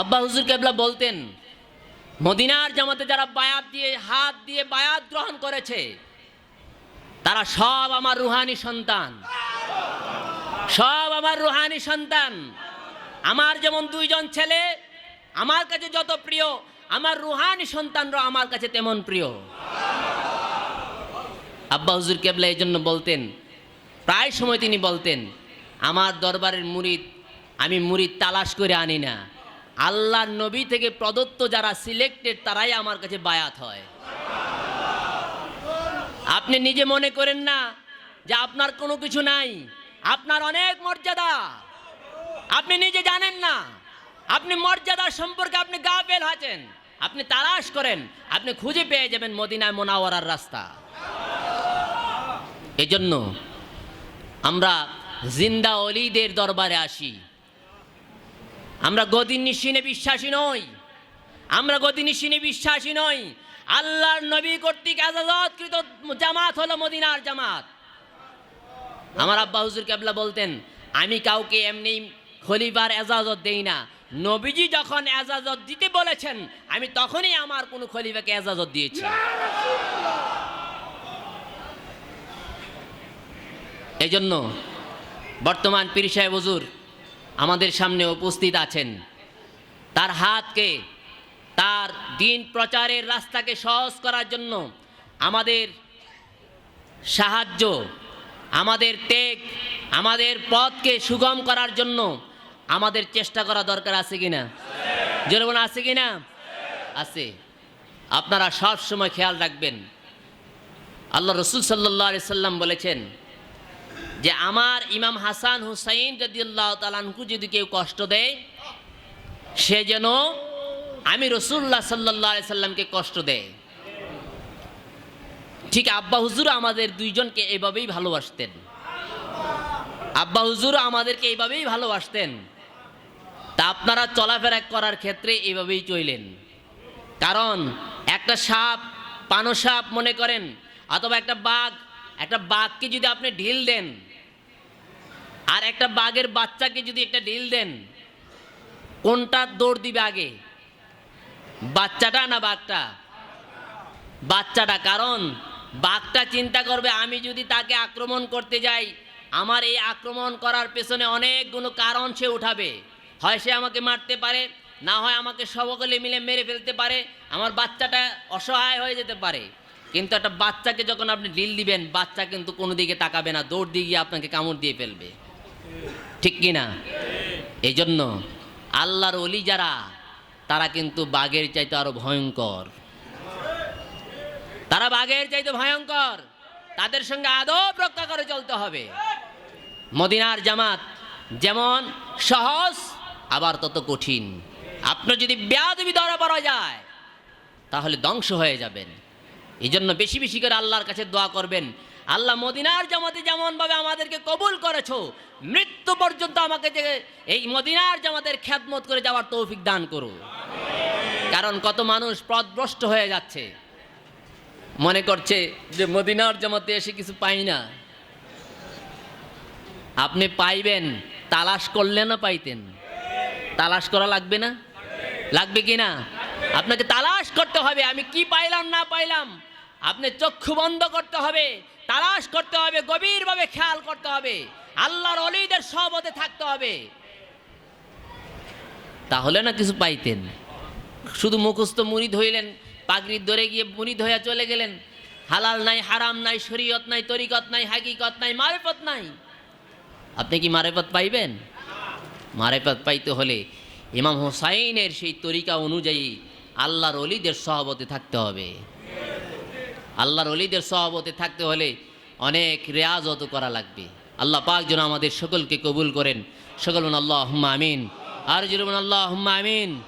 আব্বা হুজুর কেবলা বলতেন, মদিনার জামাতে যারা বায়াত দিয়ে, হাত দিয়ে বায়াত গ্রহণ করেছে, তারা সব আমার রুহানি সন্তান। সব আমার রুহানি সন্তান। আমার যেমন দুইজন ছেলে, আমার কাছে যত প্রিয়, আমার রুহানি সন্তানরা আমার কাছে তেমন প্রিয়। আব্বা হুজুর কেবলা এই জন্য বলতেন, প্রায় সময় তিনি বলতেন, আমার দরবারের মুরিদ আমি মুরিদ তালাশ করে আনি না। আল্লাহর নবী থেকে প্রদত্ত যারা সিলেক্টেড তারাই আমার কাছে বায়াত হয়। আপনি নিজে মনে করেন না যে আপনার কোনো কিছু নাই। আপনার অনেক মর্যাদা। আপনি নিজে জানেন না। আপনি মর্যাদা সম্পর্কে আপনি গা বেল আছেন। আপনি তালাশ করেন, আপনি খুঁজে পেয়ে যাবেন মদিনায় মোনাওয়ারার রাস্তা। এজন্য আমরা জিন্দা অলিদের দরবারে আসি। আমরা গদিন নিশিনে বিশ্বাসী নই। আমরা গদিন নিশিনে বিশ্বাসী নই। আল্লাহর নবী কর্তৃক আজাদকৃত জামাত হলো মদিনার জামাত। আমার আব্বা হুজুর কেবলা বলতেন, আমি কাউকে এমনি খলিফার এজাজত দেই না। নবীজি যখন এজাজত দিতে বলেছেন, আমি তখনই আমার কোনো খলিফাকে এজাজত দিয়েছি। এই জন্য বর্তমান পীর হুজুর আমাদের সামনে উপস্থিত আছেন। তার হাতকে, তার দিন প্রচারের রাস্তাকে সহজ করার জন্য আমাদের সাহায্য, আমাদের টেক, আমাদের পথকে সুগম করার জন্য আমাদের চেষ্টা করা দরকার আছে কি না জনগণ আছে কি না আছে। আপনারা সব সময় খেয়াল রাখবেন। আল্লাহ রসুল সাল্লাহ সাল্লাম বলেছেন যে আমার ইমাম হাসান হুসাইন রদিয়াল্লাহ তালানকু যদি কেউ কষ্ট দেয়, সে যেন আমি রসুল্লাহ সাল্লাহ সাল্লামকে কষ্ট দেয়। ঠিক আব্বা হুজুর আমাদের দুইজনকে এভাবেই ভালোবাসতেন। আব্বা হুজুর আমাদেরকে এইভাবেই ভালোবাসতেন। তা আপনারা চলাফেরা করার ক্ষেত্রে এইভাবেই চইলেন কারণ একটা সাপ, পানো সাপ মনে করেন, অথবা একটা বাঘ একটা বাঘকে যদি আপনি ঢিল দেন, আর একটা বাঘের বাচ্চাকে যদি একটা ঢিল দেন, কোনটা দৌড় দিবে আগে? বাচ্চাটা না বাঘটা? বাচ্চাটা, কারণ বাঘটা চিন্তা করবে, আমি যদি তাকে আক্রমণ করতে যাই, আমার এই আক্রমণ করার পেছনে অনেকগুলো কারণ সে উঠাবে। হয় সে আমাকে মারতে পারে, না হয় আমাকে সকলে মিলে মেরে ফেলতে পারে, আমার বাচ্চাটা অসহায় হয়ে যেতে পারে। কিন্তু একটা বাচ্চাকে যখন আপনি ডিল দিবেন, বাচ্চা কিন্তু কোনো দিকে তাকাবে না, দৌড় দিয়ে গিয়ে আপনাকে কামড় দিয়ে ফেলবে। ঠিক কি না? এই জন্য আল্লাহর অলি যারা, তারা কিন্তু বাঘের চাইতে আরও ভয়ঙ্কর। তারা বাঘের চাইতে ভয়ঙ্কর। তাদের সঙ্গে আদব রক্ষা করে চলতে হবে। মদিনার জামাত যেমন সহজ, আবার তত কঠিন। আপনার যদি ব্যাধবি ধরা পড়া যায়, তাহলে ধ্বংস হয়ে যাবেন। এই জন্য বেশি বেশি করে আল্লাহর কাছে দোয়া করবেন। আল্লাহ মদিনার জামাতে যেমনভাবে আমাদেরকে কবুল করেছ, মৃত্যু পর্যন্ত আমাকে যে এই মদিনার জামাতের খ্যাতমত করে যাওয়ার তৌফিক দান করো। কারণ কত মানুষ পথভ্রষ্ট হয়ে যাচ্ছে। মনে করছে যে মদিনার জামাতে এসে কিছু পাই না। আপনি পাইবেন, তালাশ করলে না পাইতেন। তালাশ করা লাগবে না? লাগবে কি না? আপনাকে তালাশ করতে হবে, আমি কি পাইলাম, না পাইলাম, আপনি চক্ষু বন্ধ করতে হবে, তালাশ করতে হবে, গভীরভাবে খেয়াল করতে হবে, আল্লাহর অলিদের সহবতে থাকতে হবে। তাহলে না কিছু পাইতেন? শুধু মুখস্থ মুড়ি ধইলেন, পাগড়ি ধরে গিয়ে মুড়ি ধইয়া চলে গেলেন, হালাল নাই, হারাম নাই, শরীয়ত নাই, তরিকত নাই, হাকিকত নাই, মারেফত নাই। আপনি কি মারেফত পাইবেন? মারেফত পাইতে হলে ইমাম হোসাইনের সেই তরিকা অনুযায়ী আল্লাহর অলিদের সহবতে থাকতে হবে। আল্লাহর অলিদের সহবতে থাকতে হলে অনেক রেয়াজত করা লাগবে। আল্লাহ পাক যেন আমাদের সকলকে কবুল করেন। সকল আল্লাহ আমিন। আর যেন আল্লাহ আমিন।